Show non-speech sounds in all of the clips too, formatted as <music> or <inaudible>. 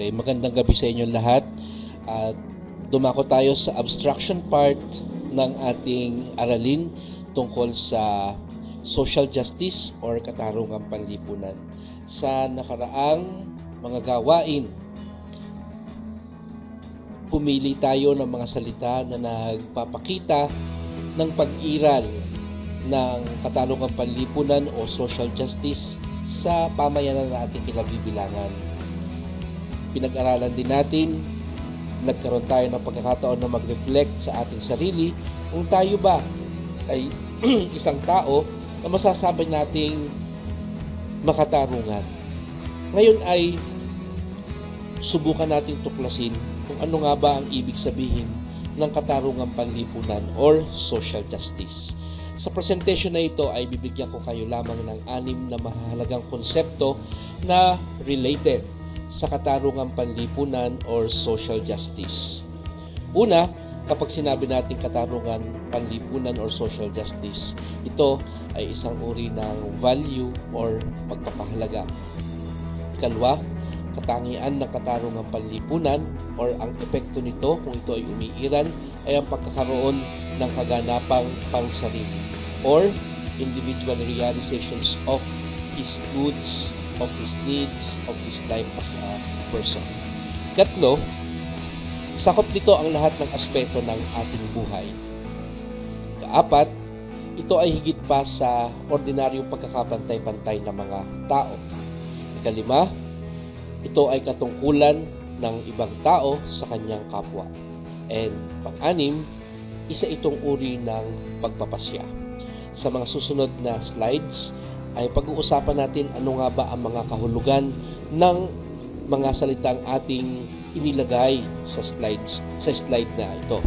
Okay, magandang gabi sa inyo lahat. At dumako tayo sa abstraction part ng ating aralin tungkol sa social justice or katarungang panlipunan. Sa nakaraang mga gawain, pumili tayo ng mga salita na nagpapakita ng pag-iral ng katarungang panlipunan o social justice sa pamayanan na ating kinabibilangan. Pinag-aralan din natin, nagkaroon tayo ng pagkakataon na mag-reflect sa ating sarili kung tayo ba ay <clears throat> isang tao na masasabi nating makatarungan. Ngayon ay subukan natin tuklasin kung ano nga ba ang ibig sabihin ng katarungang panlipunan or social justice. Sa presentation na ito ay bibigyan ko kayo lamang ng anim na mahalagang konsepto na related sa katarungang panlipunan or social justice. Una, kapag sinabi natin katarungan panlipunan or social justice, ito ay isang uri ng value or pagpapahalaga. Ikalwa, katangian ng katarungang panlipunan or ang epekto nito kung ito ay umiiral ay ang pagkakaroon ng kaganapang pangsarili or individual realizations of his goods, of his needs, of his life as a person. Katlo, sakop nito ang lahat ng aspeto ng ating buhay. Kaapat, ito ay higit pa sa ordinaryong pagkakapantay-pantay ng mga tao. Ikalima, ito ay katungkulan ng ibang tao sa kanyang kapwa. And pang-anim, isa itong uri ng pagpapasya. Sa mga susunod na slides ay pag-uusapan natin ano nga ba ang mga kahulugan ng mga salitang ating inilagay sa slides sa slide na ito.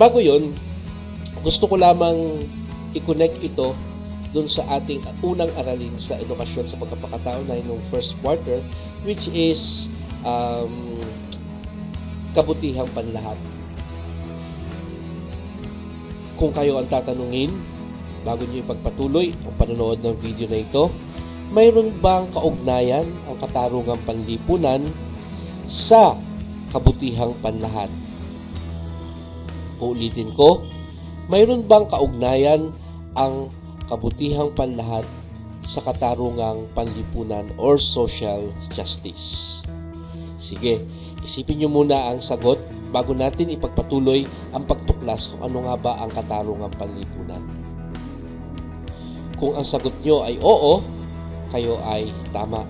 Bago 'yon, gusto ko lamang i-connect ito doon sa ating unang aralin sa edukasyon sa pagkapakatao na yung first quarter which is um, kabutihang panlahat. Kung kayo ang tatanungin, bago nyo ipagpatuloy ang panonood ng video na ito, mayroon bang kaugnayan ang katarungang panlipunan sa kabutihang panlahat? Uulitin ko, mayroon bang kaugnayan ang kabutihang panlahat sa katarungang panlipunan or social justice? Sige, isipin nyo muna ang sagot bago natin ipagpatuloy ang pagtuklas kung ano nga ba ang katarungang panlipunan. Kung ang sagot nyo ay oo, kayo ay tama.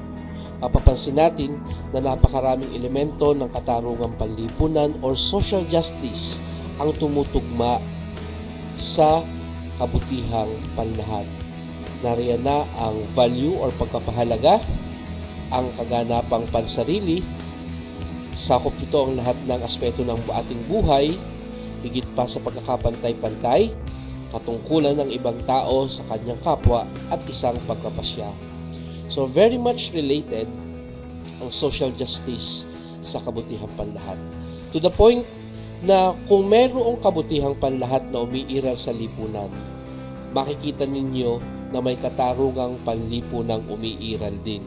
Mapapansin natin na napakaraming elemento ng katarungang panlipunan or social justice ang tumutugma sa kabutihang panlahat. Nariyan na ang value or pagpapahalaga, ang kaganapang pansarili, sakop nito ang lahat ng aspeto ng ating buhay, higit pa sa pagkakapantay-pantay, katungkulan ng ibang tao sa kanyang kapwa at isang pagkapasya. So very much related ang social justice sa kabutihang panlahat. To the point na kung mayroong kabutihang panlahat na umiiral sa lipunan, makikita ninyo na may katarungang panlipunang umiiral din.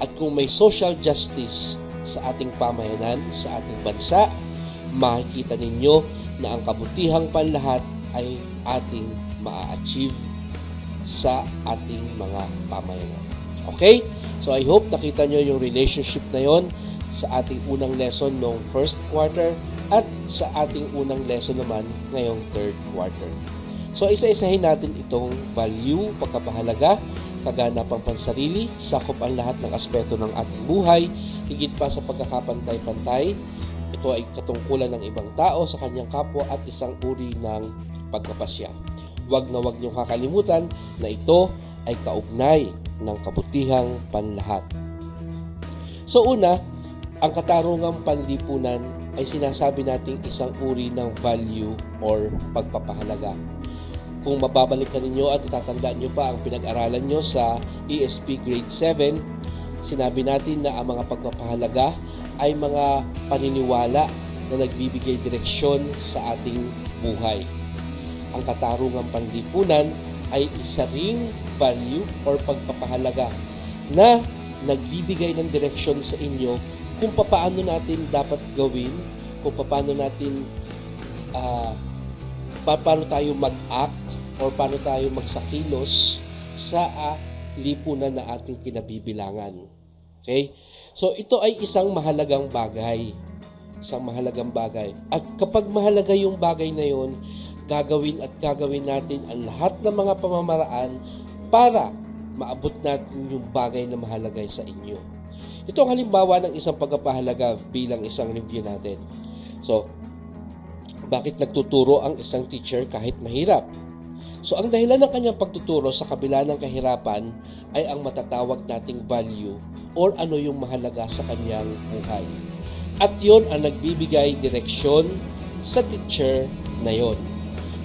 At kung may social justice sa ating pamayanan, sa ating bansa, makikita ninyo na ang kabutihang panlahat ay ating maa-achieve sa ating mga pamayanan. Okay? So I hope nakita nyo yung relationship na yon sa ating unang lesson noong first quarter at sa ating unang lesson naman ngayong third quarter. So isa-isahin natin itong value, pagkapahalaga, kaganapang pansarili, sakop ang lahat ng aspeto ng ating buhay, higit pa sa pagkakapantay-pantay, ito ay katungkulan ng ibang tao sa kanyang kapwa at isang uri ng pagkapasya. Huwag na huwag niyong kakalimutan na ito ay kaugnay ng kabutihang panlahat. So una, ang katarungang panlipunan ay sinasabi nating isang uri ng value or pagpapahalaga. Kung mababalikan ninyo at itatandaan nyo pa ang pinag-aralan nyo sa ESP Grade 7, sinabi natin na ang mga pagpapahalaga ay mga paniniwala na nagbibigay direksyon sa ating buhay. Ang katarungang panlipunan ay isa ring value or pagpapahalaga na nagbibigay ng direksyon sa inyo kung paano natin dapat gawin, kung paano natin pa- paano tayo mag-act or paano tayo magsakilos sa ah, lipunan na ating kinabibilangan. Okay? So ito ay isang mahalagang bagay. Isang mahalagang bagay. At kapag mahalaga yung bagay na yon, gagawin at gagawin natin ang lahat ng mga pamamaraan para maabot natin yung bagay na mahalaga sa inyo. Ito ang halimbawa ng isang pagpapahalaga bilang isang review natin. So, bakit nagtuturo ang isang teacher kahit mahirap? So, ang dahilan ng kanyang pagtuturo sa kabila ng kahirapan ay ang matatawag nating value or ano yung mahalaga sa kanyang buhay. At yon ang nagbibigay direksyon sa teacher na yon.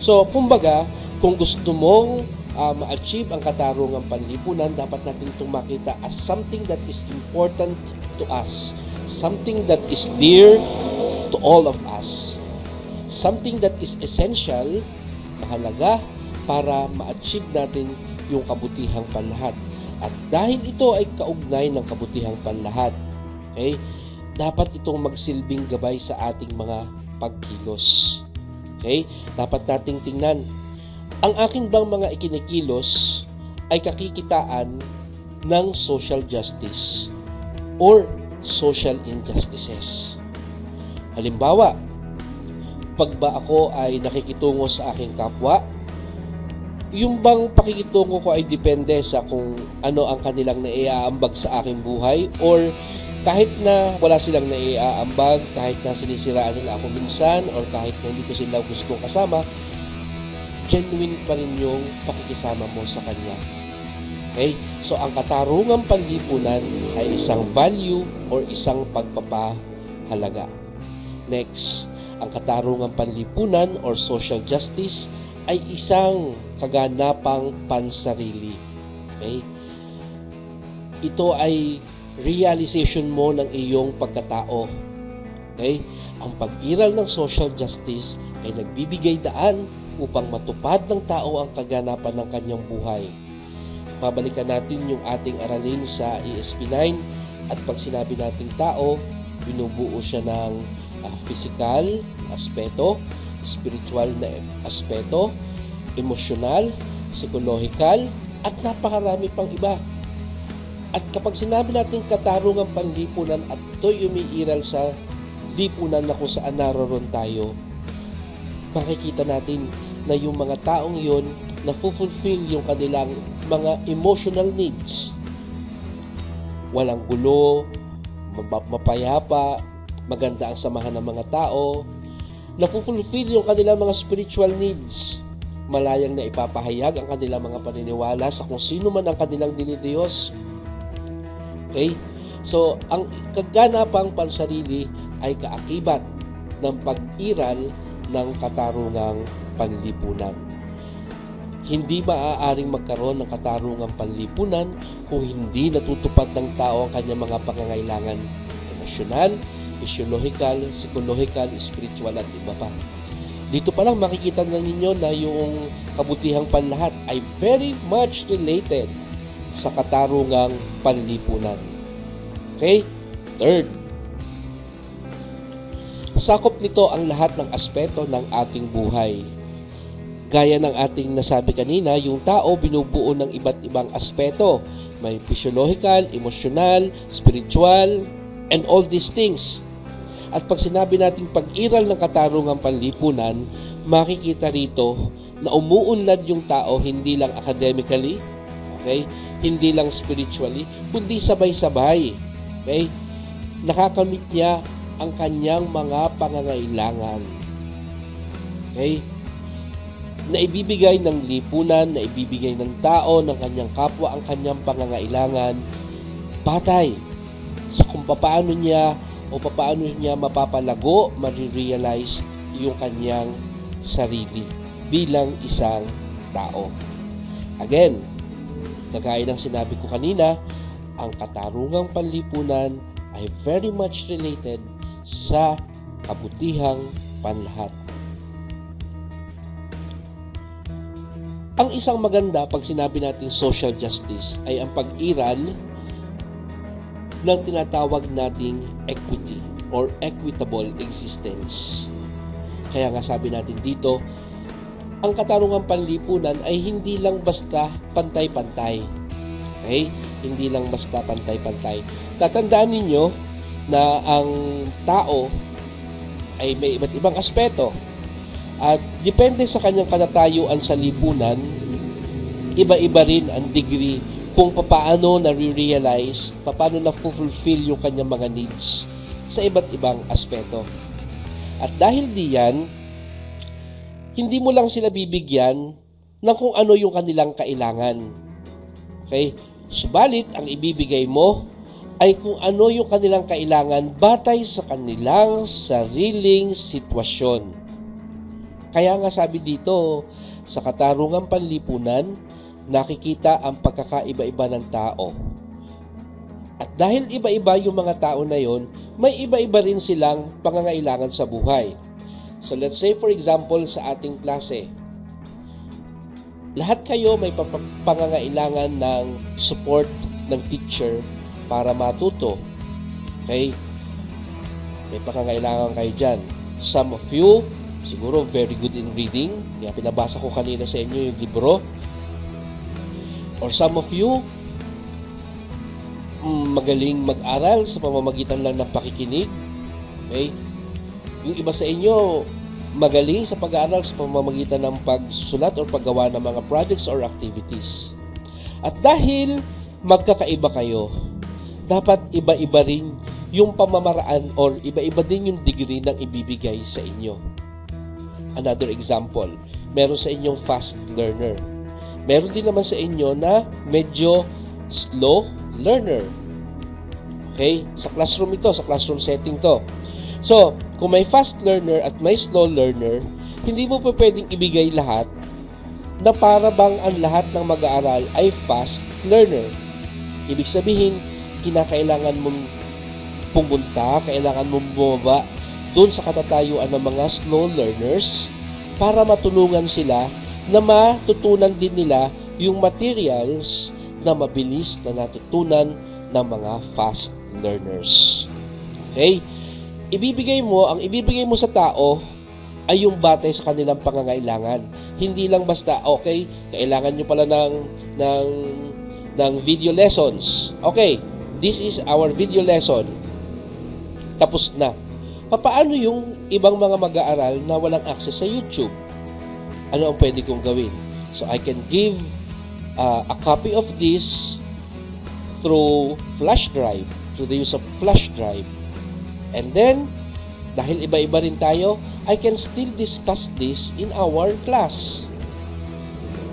So, kumbaga, kung gusto mong uh, ma-achieve ang katarungang panlipunan, dapat natin itong makita as something that is important to us. Something that is dear to all of us. Something that is essential, mahalaga, para ma-achieve natin yung kabutihang panlahat. At dahil ito ay kaugnay ng kabutihang panlahat, okay, dapat itong magsilbing gabay sa ating mga pagkilos. Okay? Dapat nating tingnan, ang akin bang mga ikinikilos ay kakikitaan ng social justice or social injustices. Halimbawa, pag ba ako ay nakikitungo sa aking kapwa, yung bang pakikitungo ko ay depende sa kung ano ang kanilang naiaambag sa aking buhay or kahit na wala silang naiaambag, kahit na sinisiraan nila ako minsan or kahit na hindi ko sila gustong kasama, genuine pa rin yung pakikisama mo sa kanya. Okay? So, ang katarungang panlipunan ay isang value or isang pagpapahalaga. Next, ang katarungang panlipunan or social justice ay isang kaganapang pansarili. Okay? Ito ay realization mo ng iyong pagkatao. Okay? Ang pag-iral ng social justice ay nagbibigay daan upang matupad ng tao ang kaganapan ng kanyang buhay. Babalikan natin yung ating aralin sa ESP9 at pag sinabi nating tao, binubuo siya ng uh, physical aspeto, spiritual na aspeto, emosyonal, psikolohikal, at napakarami pang iba. At kapag sinabi natin katarungan panlipunan at ito'y umiiral sa lipunan na kung saan naroon tayo, makikita natin na yung mga taong yun na fulfill yung kanilang mga emotional needs. Walang gulo, mapayapa, maganda ang samahan ng mga tao, na fulfill yung kanilang mga spiritual needs. Malayang na ipapahayag ang kanilang mga paniniwala sa kung sino man ang kanilang dinidiyos. Okay? So, ang kaganapang pansarili ay kaakibat ng pag-iral ng katarungang panlipunan. Hindi maaaring magkaroon ng katarungang panlipunan kung hindi natutupad ng tao ang kanyang mga pangangailangan emosyonal, physiological, psychological, spiritual at iba pa. Dito pa lang makikita na ninyo na yung kabutihang panlahat ay very much related sa katarungang panlipunan. Okay? Third, sakop nito ang lahat ng aspeto ng ating buhay. Gaya ng ating nasabi kanina, yung tao binubuo ng iba't ibang aspeto. May physiological, emotional, spiritual, and all these things. At pag sinabi nating pag-iral ng katarungang panlipunan, makikita rito na umuunlad yung tao hindi lang academically, okay? Hindi lang spiritually, kundi sabay-sabay. Okay? Nakakamit niya ang kanyang mga pangangailangan. Okay? Na ibibigay ng lipunan, na ibibigay ng tao, ng kanyang kapwa ang kanyang pangangailangan patay sa kung paano niya o paano niya mapapalago, marirealized yung kanyang sarili bilang isang tao. Again, kagaya ng sinabi ko kanina, ang katarungang panlipunan ay very much related sa kabutihang panlahat. Ang isang maganda pag sinabi natin social justice ay ang pag-iral ng tinatawag nating equity or equitable existence. Kaya nga sabi natin dito, ang katarungang panlipunan ay hindi lang basta pantay-pantay. Okay? Hindi lang basta pantay-pantay. Tatandaan ninyo na ang tao ay may iba't ibang aspeto. At depende sa kanyang katatayuan sa lipunan, iba-iba rin ang degree kung paano na-realize, paano na-fulfill yung kanyang mga needs sa iba't ibang aspeto. At dahil diyan, hindi mo lang sila bibigyan ng kung ano yung kanilang kailangan. Okay? Subalit, ang ibibigay mo ay kung ano yung kanilang kailangan batay sa kanilang sariling sitwasyon. Kaya nga sabi dito, sa katarungang panlipunan, nakikita ang pagkakaiba-iba ng tao. At dahil iba-iba yung mga tao na yon, may iba-iba rin silang pangangailangan sa buhay. So let's say for example sa ating klase, lahat kayo may pangangailangan ng support ng teacher para matuto. Okay? May pangangailangan kayo dyan. Some of you, siguro very good in reading. Kaya pinabasa ko kanina sa inyo yung libro. Or some of you, mm, magaling mag-aral sa pamamagitan lang ng pakikinig. Okay? Yung iba sa inyo, magaling sa pag-aaral sa pamamagitan ng pagsulat o paggawa ng mga projects or activities. At dahil magkakaiba kayo, dapat iba-iba rin yung pamamaraan or iba-iba din yung degree ng ibibigay sa inyo. Another example, meron sa inyong fast learner. Meron din naman sa inyo na medyo slow learner. Okay? Sa classroom ito, sa classroom setting to. So, kung may fast learner at may slow learner, hindi mo pa pwedeng ibigay lahat na para bang ang lahat ng mag-aaral ay fast learner. Ibig sabihin, kinakailangan mong pumunta, kailangan mong bumaba doon sa katatayuan ng mga slow learners para matulungan sila na matutunan din nila yung materials na mabilis na natutunan ng mga fast learners. Okay? Ibibigay mo, ang ibibigay mo sa tao ay yung batay sa kanilang pangangailangan. Hindi lang basta, okay, kailangan nyo pala ng, ng, ng video lessons. Okay, this is our video lesson. Tapos na. Paano yung ibang mga mag-aaral na walang access sa YouTube? Ano ang pwede kong gawin? So I can give uh, a copy of this through flash drive, through the use of flash drive. And then, dahil iba-iba rin tayo, I can still discuss this in our class.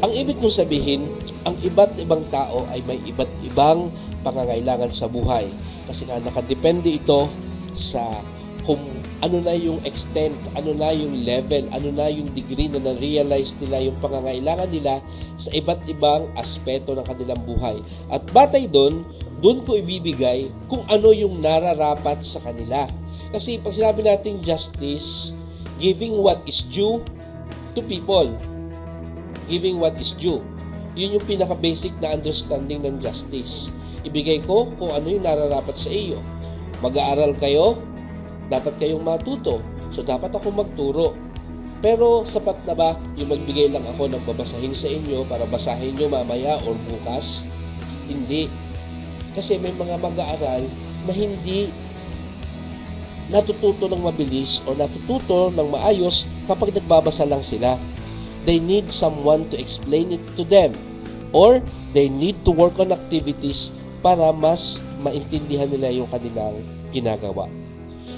Ang ibig kong sabihin, ang iba't ibang tao ay may iba't ibang pangangailangan sa buhay. Kasi nga nakadepende ito sa kung ano na yung extent, ano na yung level, ano na yung degree na na-realize nila yung pangangailangan nila sa iba't ibang aspeto ng kanilang buhay. At batay doon, doon ko ibibigay kung ano yung nararapat sa kanila. Kasi pag sinabi nating justice, giving what is due to people. Giving what is due. Yun yung pinaka-basic na understanding ng justice. Ibigay ko kung ano yung nararapat sa iyo. Mag-aaral kayo, dapat kayong matuto. So, dapat ako magturo. Pero, sapat na ba yung magbigay lang ako ng babasahin sa inyo para basahin nyo mamaya or bukas? Hindi. Kasi may mga mag-aaral na hindi natututo ng mabilis o natututo ng maayos kapag nagbabasa lang sila. They need someone to explain it to them or they need to work on activities para mas maintindihan nila yung kanilang ginagawa.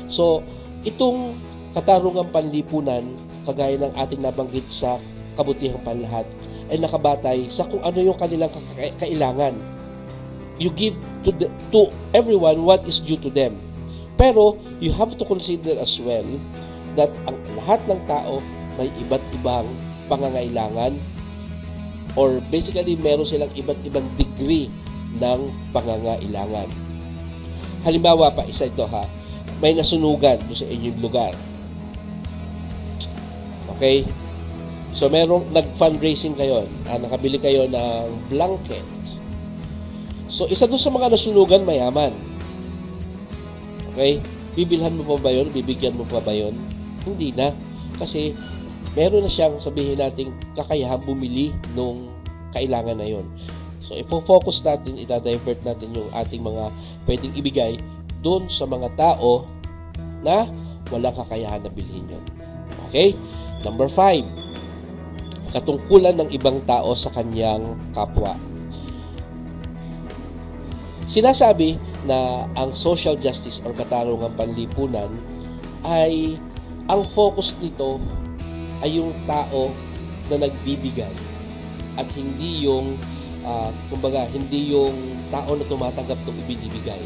So, itong katarungang panlipunan, kagaya ng ating nabanggit sa kabutihang panlahat, ay nakabatay sa kung ano yung kanilang kailangan. You give to, the, to everyone what is due to them. Pero, you have to consider as well that ang lahat ng tao may iba't ibang pangangailangan or basically meron silang iba't ibang degree ng pangangailangan. Halimbawa pa, isa ito ha, may nasunugan doon sa inyong lugar. Okay? So merong nag-fundraising kayo, ah, nakabili kayo ng blanket. So isa doon sa mga nasunugan mayaman. Okay? Bibilhan mo pa ba yun? Bibigyan mo pa ba yun? Hindi na. Kasi meron na siyang sabihin nating kakayahan bumili nung kailangan na yon. So, ifo-focus natin, ida-divert natin yung ating mga pwedeng ibigay doon sa mga tao na walang kakayahan na bilhin yun. Okay? Number five, katungkulan ng ibang tao sa kanyang kapwa. Sinasabi na ang social justice or katarungang panlipunan ay ang focus nito ay yung tao na nagbibigay at hindi yung ah, kumbaga hindi yung tao na tumatanggap ng ibinibigay.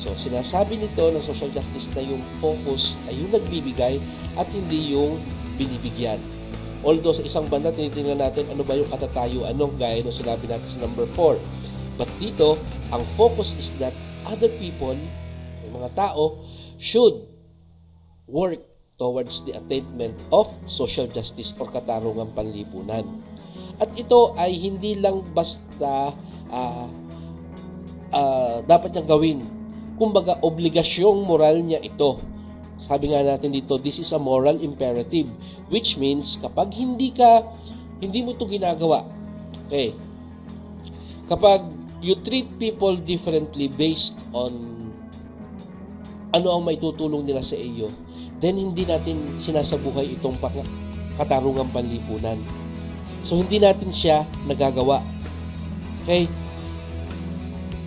So sinasabi nito ng social justice na yung focus ay yung nagbibigay at hindi yung binibigyan. Although sa isang banda tinitingnan natin ano ba yung katatayuan nung gaya nung sinabi natin sa number 4. But dito, ang focus is that other people, yung mga tao, should work towards the attainment of social justice or katarungang panlipunan. At ito ay hindi lang basta ah, ah, dapat niyang gawin. Kumbaga, obligasyong moral niya ito. Sabi nga natin dito, this is a moral imperative. Which means, kapag hindi ka, hindi mo ito ginagawa, okay, kapag you treat people differently based on ano ang may tutulong nila sa iyo, then hindi natin sinasabuhay itong katarungang panlipunan. So hindi natin siya nagagawa. Okay?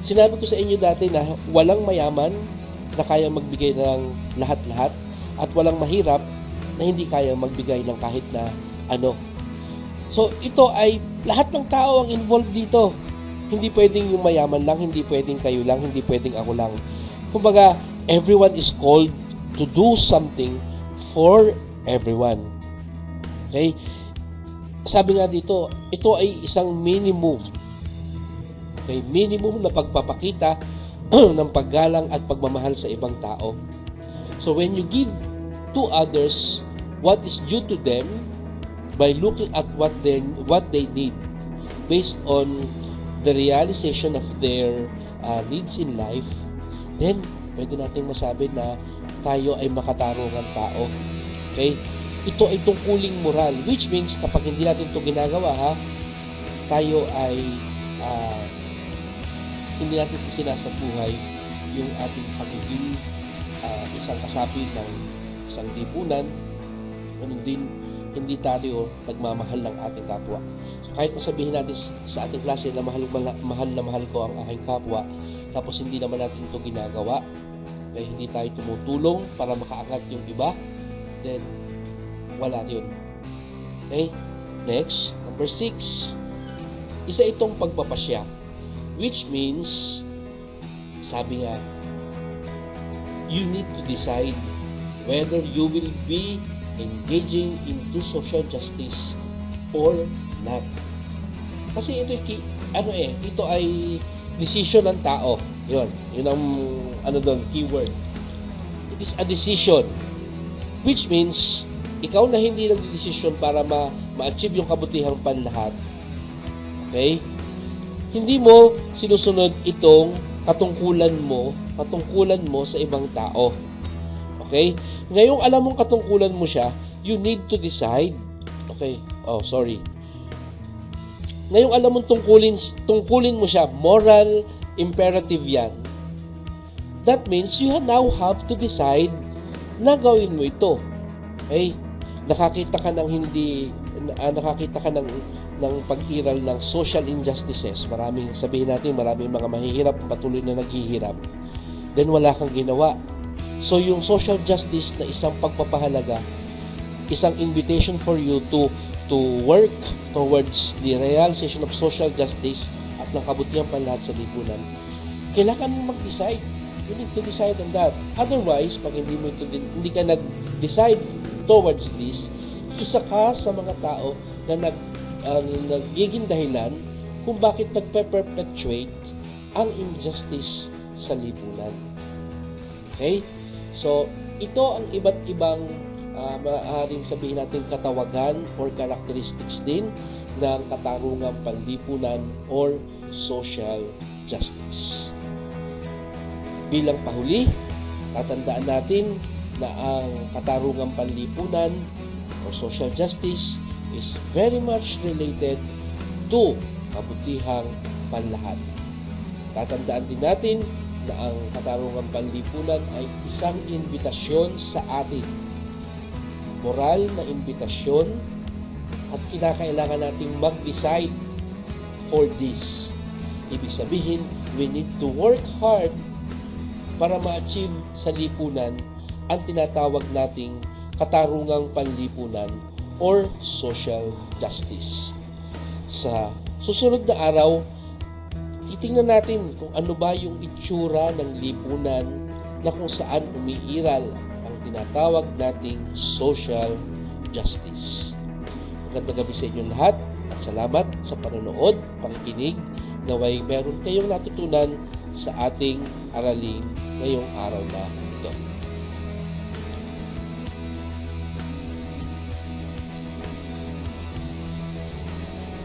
Sinabi ko sa inyo dati na walang mayaman na kaya magbigay ng lahat-lahat at walang mahirap na hindi kaya magbigay ng kahit na ano. So ito ay lahat ng tao ang involved dito. Hindi pwedeng yung mayaman lang, hindi pwedeng kayo lang, hindi pwedeng ako lang. Kumbaga, everyone is called to do something for everyone. Okay? Sabi nga dito, ito ay isang minimum. Okay, minimum na pagpapakita <clears throat> ng paggalang at pagmamahal sa ibang tao. So when you give to others what is due to them by looking at what they what they need based on the realization of their uh, needs in life, then pwede nating masabi na tayo ay makatarungan tao. Okay? Ito ay tungkuling moral, which means kapag hindi natin ito ginagawa, ha, tayo ay ah, hindi natin sinasabuhay yung ating pagiging ah, isang kasapi ng isang lipunan, ganun din hindi tayo nagmamahal ng ating kapwa. So kahit masabihin natin sa ating klase na mahal, mahal, na mahal ko ang aking kapwa, tapos hindi naman natin ito ginagawa, kaya hindi tayo tumutulong para makaangat yung iba, then wala yun. Okay? Next, number six. Isa itong pagpapasya. Which means, sabi nga, you need to decide whether you will be engaging into social justice or not. Kasi ito ano eh, ito ay decision ng tao. Yun, yun ang ano doon, keyword. It is a decision. Which means, ikaw na hindi nagdesisyon para ma- ma-achieve yung kabutihang panlahat. Okay? Hindi mo sinusunod itong katungkulan mo, katungkulan mo sa ibang tao. Okay? Ngayong alam mong katungkulan mo siya, you need to decide. Okay. Oh, sorry. Ngayong alam mong tungkulin, tungkulin mo siya, moral imperative yan. That means you now have to decide na gawin mo ito. Okay? Nakakita ka ng hindi, ah, nakakita ka ng, ng paghiral ng social injustices. Maraming, sabihin natin, maraming mga mahihirap, patuloy na naghihirap. Then wala kang ginawa. So yung social justice na isang pagpapahalaga, isang invitation for you to to work towards the realization of social justice at ng kabutihan panlahat sa lipunan. Kailangan mo mag-decide. You need to decide on that. Otherwise, pag hindi mo ito, hindi ka nag-decide towards this, isa ka sa mga tao na nag, uh, nagiging dahilan kung bakit nagpe-perpetuate ang injustice sa lipunan. Okay? So, ito ang iba't ibang uh, maaaring sabihin natin katawagan or characteristics din ng katarungang panlipunan or social justice. Bilang pahuli, Tatandaan natin na ang katarungang panlipunan or social justice is very much related to kabutihang panlahat. Tatandaan din natin na ang katarungang panlipunan ay isang imbitasyon sa atin. Moral na imbitasyon at kinakailangan nating mag-decide for this. Ibig sabihin, we need to work hard para ma-achieve sa lipunan ang tinatawag nating katarungang panlipunan or social justice. Sa susunod na araw, titingnan natin kung ano ba yung itsura ng lipunan na kung saan umiiral ang tinatawag nating social justice. Magandang gabi sa inyong lahat at salamat sa panonood, pakikinig. Naway meron kayong natutunan sa ating araling ngayong araw na.